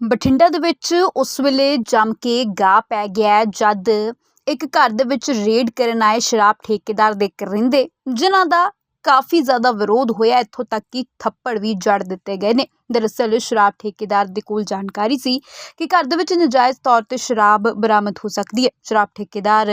ਬਠਿੰਡਾ ਦੇ ਵਿੱਚ ਉਸ ਵੇਲੇ ਜੰਮ ਕੇ ਗਾਹ ਪੈ ਗਿਆ ਜਦ ਇੱਕ ਘਰ ਦੇ ਵਿੱਚ ਰੇਡ ਕਰਨ ਆਏ ਸ਼ਰਾਬ ਠੇਕੇਦਾਰ ਦੇ ਕਰਿੰਦੇ ਜਿਨ੍ਹਾਂ ਦਾ ਕਾਫੀ ਜ਼ਿਆਦਾ ਵਿਰੋਧ ਹੋਇਆ। ਇੱਥੋਂ ਤੱਕ ਕਿ ਥੱਪੜ ਵੀ ਜੜ ਦਿੱਤੇ ਗਏ ਨੇ। ਦਰਅਸਲ ਸ਼ਰਾਬ ਠੇਕੇਦਾਰ ਦੇ ਕੋਲ ਜਾਣਕਾਰੀ ਸੀ ਕਿ ਘਰ ਦੇ ਵਿੱਚ ਨਜਾਇਜ਼ ਤੌਰ ਤੇ ਸ਼ਰਾਬ ਬਰਾਮਦ ਹੋ ਸਕਦੀ ਹੈ। ਸ਼ਰਾਬ ਠੇਕੇਦਾਰ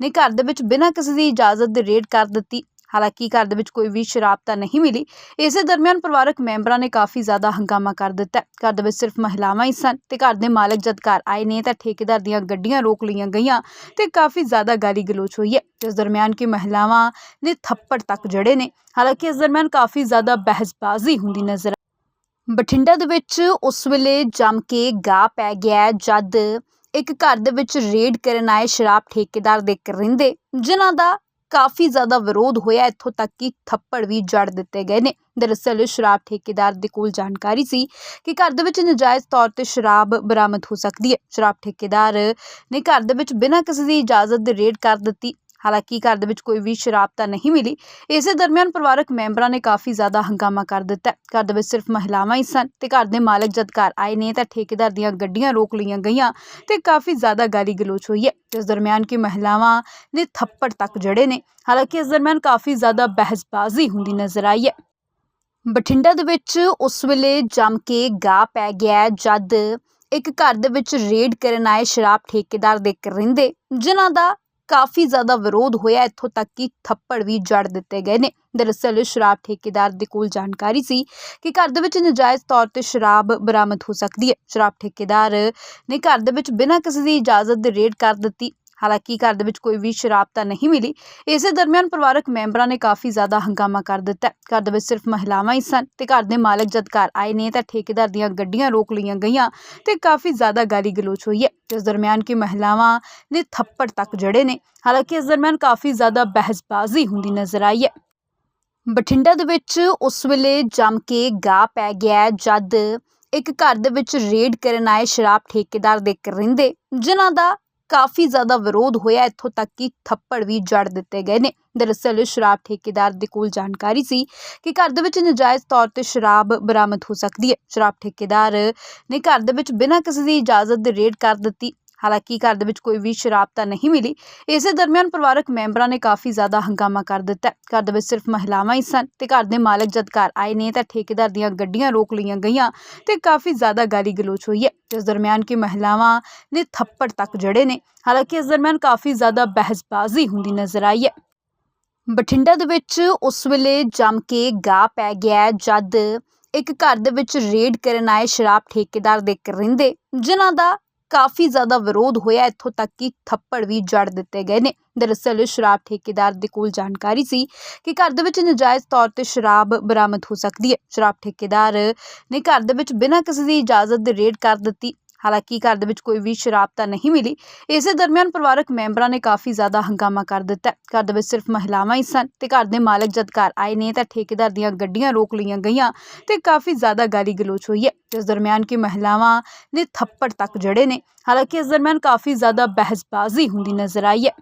ਨੇ ਘਰ ਦੇ ਵਿੱਚ ਬਿਨਾਂ ਕਿਸੇ ਦੀ ਇਜਾਜ਼ਤ ਦੇ ਰੇਡ ਕਰ ਦਿੱਤੀ ਹਾਲਾਂਕਿ ਘਰ ਦੇ ਵਿੱਚ ਕੋਈ ਵੀ ਸ਼ਰਾਬ ਤਾਂ ਨਹੀਂ ਮਿਲੀ, ਇਸੇ ਦਰਮਿਆਨ ਪਰਿਵਾਰਕ ਮੈਂਬਰਾਂ ਨੇ ਕਾਫੀ ਜ਼ਿਆਦਾ ਹੰਗਾਮਾ ਕਰ ਦਿੱਤਾ ਘਰ ਦੇ ਵਿੱਚ ਸਿਰਫ ਮਹਿਲਾਵਾਂ ਹੀ ਸਨ ਤੇ ਘਰ ਦੇ ਮਾਲਕ ਜਦ ਘਰ ਆਏ ਨੇ ਤਾਂ ਠੇਕੇਦਾਰ ਦੀਆਂ ਗੱਡੀਆਂ ਰੋਕ ਲਈਆਂ ਗਈਆਂ ਤੇ ਕਾਫੀ ਜ਼ਿਆਦਾ ਗਾਲੀ ਗਲੋਚ ਹੋਈ ਹੈ। ਇਸ ਦਰਮਿਆਨ ਕਿ ਮਹਿਲਾਵਾਂ ਨੇ ਥੱਪੜ ਤੱਕ ਜੜੇ ਨੇ, ਹਾਲਾਂਕਿ ਇਸ ਦਰਮਿਆਨ ਕਾਫੀ ਜ਼ਿਆਦਾ ਬਹਿਸਬਾਜ਼ੀ ਹੁੰਦੀ ਨਜ਼ਰ ਬਠਿੰਡਾ ਦੇ ਵਿੱਚ ਉਸ ਵੇਲੇ ਜੰਮ ਕੇ ਗਾਹ ਪੈ ਗਿਆ ਜਦ ਇੱਕ ਘਰ ਦੇ ਵਿੱਚ ਰੇਡ ਕਰਨ ਆਏ ਸ਼ਰਾਬ ਠੇਕੇਦਾਰ ਦੇ ਕਰਿੰਦੇ, ਜਿਨ੍ਹਾਂ ਦਾ ਕਾਫੀ ਜ਼ਿਆਦਾ ਵਿਰੋਧ ਹੋਇਆ ਇੱਥੋਂ ਤੱਕ ਕਿ ਥੱਪੜ ਵੀ ਜੜ ਦਿੱਤੇ ਗਏ ਨੇ। ਦਰਅਸਲ ਸ਼ਰਾਬ ਠੇਕੇਦਾਰ ਦੇ ਕੋਲ ਜਾਣਕਾਰੀ ਸੀ ਕਿ ਘਰ ਦੇ ਵਿੱਚ ਨਜਾਇਜ਼ ਤੌਰ ਤੇ ਸ਼ਰਾਬ ਬਰਾਮਦ ਹੋ ਸਕਦੀ ਹੈ। ਸ਼ਰਾਬ ਠੇਕੇਦਾਰ ਨੇ ਘਰ ਦੇ ਵਿੱਚ ਬਿਨਾਂ ਕਿਸੇ ਦੀ ਇਜਾਜ਼ਤ ਦੇ ਰੇਡ ਕਰ ਦਿੱਤੀ ਹਾਲਾਂਕਿ ਘਰ ਦੇ ਵਿੱਚ ਕੋਈ ਵੀ ਸ਼ਰਾਬ ਤਾਂ ਨਹੀਂ ਮਿਲੀ, ਇਸੇ ਦਰਮਿਆਨ ਪਰਿਵਾਰਕ ਮੈਂਬਰਾਂ ਨੇ ਕਾਫੀ ਜ਼ਿਆਦਾ ਹੰਗਾਮਾ ਕਰ ਦਿੱਤਾ ਘਰ ਦੇ ਵਿੱਚ ਸਿਰਫ ਮਹਿਲਾਵਾਂ ਹੀ ਸਨ ਤੇ ਘਰ ਦੇ ਮਾਲਕ ਜਦ ਘਰ ਆਏ ਨੇ ਤਾਂ ਠੇਕੇਦਾਰ ਦੀਆਂ ਗੱਡੀਆਂ ਰੋਕ ਲਈਆਂ ਗਈਆਂ ਤੇ ਕਾਫੀ ਜ਼ਿਆਦਾ ਗਾਲੀ ਗਲੋਚ ਹੋਈ ਹੈ। ਇਸ ਦਰਮਿਆਨ ਕਿ ਮਹਿਲਾਵਾਂ ਨੇ ਥੱਪੜ ਤੱਕ ਜੜੇ ਨੇ, ਹਾਲਾਂਕਿ ਇਸ ਦਰਮਿਆਨ ਕਾਫੀ ਜ਼ਿਆਦਾ ਬਹਿਸਬਾਜ਼ੀ ਹੁੰਦੀ ਨਜ਼ਰ ਆਈ ਹੈ। ਬਠਿੰਡਾ ਦੇ ਵਿੱਚ ਉਸ ਵੇਲੇ ਜੰਮ ਕੇ ਗਾਹ ਪੈ ਗਿਆ ਜਦ ਇੱਕ ਘਰ ਦੇ ਵਿੱਚ ਰੇਡ ਕਰਨ ਆਏ ਸ਼ਰਾਬ ਠੇਕੇਦਾਰ ਦੇ ਕਰਿੰਦੇ ਜਿਨ੍ਹਾਂ ਦਾ ਕਾਫੀ ਜ਼ਿਆਦਾ ਵਿਰੋਧ ਹੋਇਆ ਇੱਥੋਂ ਤੱਕ ਕਿ ਥੱਪੜ ਵੀ ਜੜ ਦਿੱਤੇ ਗਏ ਨੇ। ਦਰਅਸਲ ਸ਼ਰਾਬ ਠੇਕੇਦਾਰ ਦੇ ਕੋਲ ਜਾਣਕਾਰੀ ਸੀ ਕਿ ਘਰ ਦੇ ਵਿੱਚ ਨਜਾਇਜ਼ ਤੌਰ ਤੇ ਸ਼ਰਾਬ ਬਰਾਮਦ ਹੋ ਸਕਦੀ ਹੈ। ਸ਼ਰਾਬ ਠੇਕੇਦਾਰ ਨੇ ਘਰ ਦੇ ਵਿੱਚ ਬਿਨਾਂ ਕਿਸੇ ਦੀ ਇਜਾਜ਼ਤ ਦੇ ਰੇਡ ਕਰ ਦਿੱਤੀ ਹਾਲਾਂਕਿ ਘਰ ਦੇ ਵਿੱਚ ਕੋਈ ਵੀ ਸ਼ਰਾਬ ਤਾਂ ਨਹੀਂ ਮਿਲੀ, ਇਸੇ ਦਰਮਿਆਨ ਪਰਿਵਾਰਕ ਮੈਂਬਰਾਂ ਨੇ ਕਾਫੀ ਜ਼ਿਆਦਾ ਹੰਗਾਮਾ ਕਰ ਦਿੱਤਾ। ਘਰ ਦੇ ਵਿੱਚ ਸਿਰਫ ਮਹਿਲਾਵਾਂ ਹੀ ਸਨ ਤੇ ਘਰ ਦੇ ਮਾਲਕ ਜਦ ਘਰ ਆਏ ਨੇ ਤਾਂ ਠੇਕੇਦਾਰ ਦੀਆਂ ਗੱਡੀਆਂ ਰੋਕ ਲਈਆਂ ਗਈਆਂ ਤੇ ਕਾਫੀ ਜ਼ਿਆਦਾ ਗਾਲੀ ਗਲੋਚ ਹੋਈ ਹੈ ਇਸ ਦਰਮਿਆਨ ਕਿ ਮਹਿਲਾਵਾਂ ਨੇ ਥੱਪੜ ਤੱਕ ਜੜੇ ਨੇ। ਹਾਲਾਂਕਿ ਇਸ ਦਰਮਿਆਨ ਕਾਫੀ ਜ਼ਿਆਦਾ ਬਹਿਸਬਾਜ਼ੀ ਹੁੰਦੀ ਨਜ਼ਰ ਆਈ ਹੈ। ਬਠਿੰਡਾ ਦੇ ਵਿੱਚ ਉਸ ਵੇਲੇ ਜੰਮ ਕੇ ਗਾਹ ਪੈ ਗਿਆ ਜਦ ਇੱਕ ਘਰ ਦੇ ਵਿੱਚ ਰੇਡ ਕਰਨ ਆਏ ਸ਼ਰਾਬ ਠੇਕੇਦਾਰ ਦੇ ਕਰਿੰਦੇ, ਜਿਨ੍ਹਾਂ ਦਾ ਕਾਫੀ ਜ਼ਿਆਦਾ ਵਿਰੋਧ ਹੋਇਆ ਇੱਥੋਂ ਤੱਕ ਕਿ ਥੱਪੜ ਵੀ ਜੜ ਦਿੱਤੇ ਗਏ ਨੇ। ਦਰਅਸਲ ਸ਼ਰਾਬ ਠੇਕੇਦਾਰ ਦੇ ਕੋਲ ਜਾਣਕਾਰੀ ਸੀ ਕਿ ਘਰ ਦੇ ਵਿੱਚ ਨਜਾਇਜ਼ ਤੌਰ ਤੇ ਸ਼ਰਾਬ ਬਰਾਮਦ ਹੋ ਸਕਦੀ ਹੈ। ਸ਼ਰਾਬ ਠੇਕੇਦਾਰ ਨੇ ਘਰ ਦੇ ਵਿੱਚ ਬਿਨਾਂ ਕਿਸੇ ਦੀ ਇਜਾਜ਼ਤ ਦੇ ਰੇਡ ਕਰ ਦਿੱਤੀ ਹਾਲਾਂਕਿ ਘਰ ਦੇ ਵਿੱਚ ਕੋਈ ਵੀ ਸ਼ਰਾਬ ਤਾਂ ਨਹੀਂ ਮਿਲੀ, ਇਸੇ ਦਰਮਿਆਨ ਪਰਿਵਾਰਕ ਮੈਂਬਰਾਂ ਨੇ ਕਾਫੀ ਜ਼ਿਆਦਾ ਹੰਗਾਮਾ ਕਰ ਦਿੱਤਾ ਘਰ ਦੇ ਵਿੱਚ ਸਿਰਫ ਮਹਿਲਾਵਾਂ ਹੀ ਸਨ ਤੇ ਘਰ ਦੇ ਮਾਲਕ ਜਦ ਘਰ ਆਏ ਨੇ ਤਾਂ ਠੇਕੇਦਾਰ ਦੀਆਂ ਗੱਡੀਆਂ ਰੋਕ ਲਈਆਂ ਗਈਆਂ ਤੇ ਕਾਫੀ ਜ਼ਿਆਦਾ ਗਾਲੀ ਗਲੋਚ ਹੋਈ ਹੈ। ਇਸ ਦਰਮਿਆਨ ਕਿ ਮਹਿਲਾਵਾਂ ਨੇ ਥੱਪੜ ਤੱਕ ਜੜੇ ਨੇ, ਹਾਲਾਂਕਿ ਇਸ ਦਰਮਿਆਨ ਕਾਫੀ ਜ਼ਿਆਦਾ ਬਹਿਸਬਾਜ਼ੀ ਹੁੰਦੀ ਨਜ਼ਰ ਆਈ ਹੈ। ਬਠਿੰਡਾ ਦੇ ਵਿੱਚ ਉਸ ਵੇਲੇ ਜੰਮ ਕੇ ਗਾਹ ਪੈ ਗਿਆ ਜਦ ਇੱਕ ਘਰ ਦੇ ਵਿੱਚ ਰੇਡ ਕਰਨ ਆਏ ਸ਼ਰਾਬ ਠੇਕੇਦਾਰ ਦੇ ਕਰਿੰਦੇ, ਜਿਨ੍ਹਾਂ ਦਾ ਕਾਫੀ ਜ਼ਿਆਦਾ ਵਿਰੋਧ ਹੋਇਆ ਇੱਥੋਂ ਤੱਕ ਕਿ ਥੱਪੜ ਵੀ ਜੜ ਦਿੱਤੇ ਗਏ ਨੇ। ਦਰਅਸਲ ਸ਼ਰਾਬ ਠੇਕੇਦਾਰ ਦੇ ਕੋਲ ਜਾਣਕਾਰੀ ਸੀ ਕਿ ਘਰ ਦੇ ਵਿੱਚ ਨਜਾਇਜ਼ ਤੌਰ ਤੇ ਸ਼ਰਾਬ ਬਰਾਮਦ ਹੋ ਸਕਦੀ ਹੈ। ਸ਼ਰਾਬ ਠੇਕੇਦਾਰ ਨੇ ਘਰ ਦੇ ਵਿੱਚ ਬਿਨਾਂ ਕਿਸੇ ਦੀ ਇਜਾਜ਼ਤ ਦੇ ਰੇਡ ਕਰ ਦਿੱਤੀ ਹਾਲਾਂਕਿ ਘਰ ਦੇ ਵਿੱਚ ਕੋਈ ਵੀ ਸ਼ਰਾਬ ਤਾਂ ਨਹੀਂ ਮਿਲੀ, ਇਸੇ ਦਰਮਿਆਨ ਪਰਿਵਾਰਕ ਮੈਂਬਰਾਂ ਨੇ ਕਾਫੀ ਜ਼ਿਆਦਾ ਹੰਗਾਮਾ ਕਰ ਦਿੱਤਾ ਘਰ ਦੇ ਵਿੱਚ ਸਿਰਫ ਮਹਿਲਾਵਾਂ ਹੀ ਸਨ ਤੇ ਘਰ ਦੇ ਮਾਲਕ ਜਦ ਘਰ ਆਏ ਨੇ ਤਾਂ ਠੇਕੇਦਾਰ ਦੀਆਂ ਗੱਡੀਆਂ ਰੋਕ ਲਈਆਂ ਗਈਆਂ ਤੇ ਕਾਫੀ ਜ਼ਿਆਦਾ ਗਾਲੀ ਗਲੋਚ ਹੋਈ ਹੈ। ਇਸ ਦਰਮਿਆਨ ਕਿ ਮਹਿਲਾਵਾਂ ਨੇ ਥੱਪੜ ਤੱਕ ਜੜੇ ਨੇ, ਹਾਲਾਂਕਿ ਇਸ ਦਰਮਿਆਨ ਕਾਫੀ ਜ਼ਿਆਦਾ ਬਹਿਸਬਾਜ਼ੀ ਹੁੰਦੀ ਨਜ਼ਰ ਆਈ ਹੈ।